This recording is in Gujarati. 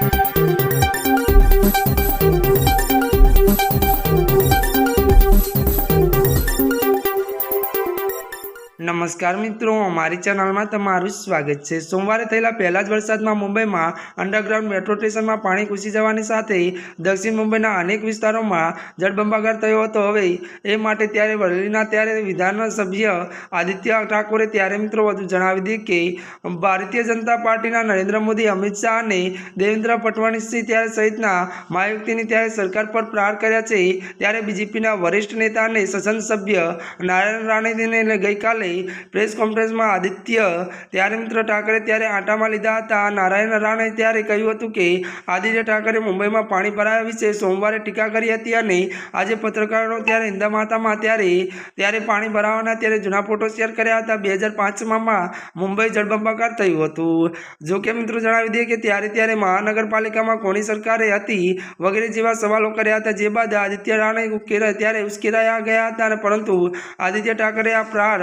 Thank you. નમસ્કાર મિત્રો, અમારી ચેનલમાં તમારું સ્વાગત છે. સોમવારે થયેલા પહેલા જ વરસાદમાં મુંબઈમાં અંડરગ્રાઉન્ડ મેટ્રો સ્ટેશનમાં પાણી ઘૂસી જવાની સાથે દક્ષિણ મુંબઈના અનેક વિસ્તારોમાં જળબંબાકાર થયો હતો. હવે એ માટે ત્યારે વરલીના ત્યારે વિધાનસભ્ય આદિત્ય ઠાકોરે ત્યારે મિત્રો વધુ જણાવી દીધું કે, ભારતીય જનતા પાર્ટીના નરેન્દ્ર મોદી, અમિત શાહ અને દેવેન્દ્ર ફડણવીસજી ત્યારે સહિતના મહાયુક્તિની ત્યારે સરકાર પર પ્રહાર કર્યા છે. ત્યારે બીજેપીના વરિષ્ઠ નેતા અને સંસદ સભ્ય નારાયણ રાણેને ગઈકાલે પ્રેસ કોન્ફરન્સમાં આદિત્ય ત્યારે મિત્ર ઠાકરે ત્યારે આંટામાં લીધા હતા. નારાયણ રાણે ત્યારે કહ્યું હતું કે, આદિત્ય ઠાકરે મુંબઈમાં પાણી ભરાયા વિશે સોમવારે ટીકા કરી હતી અને આજે પત્રકારો ત્યારે હિન્દા માતામાં ત્યારે ત્યારે પાણી ભરાવાના ત્યારે જૂના ફોટો શેર કર્યા હતા. બે હજાર પાંચમાં મુંબઈ જળબંબાકાર થયું હતું. જો કે મિત્રો જણાવી દઈએ કે ત્યારે ત્યારે મહાનગરપાલિકામાં કોની સરકારે હતી વગેરે જેવા સવાલો કર્યા હતા. જે બાદ આદિત્ય રાણે ત્યારે ઉશ્કેરાયા ગયા હતા પરંતુ આદિત્ય ઠાકરે આ પ્રહાર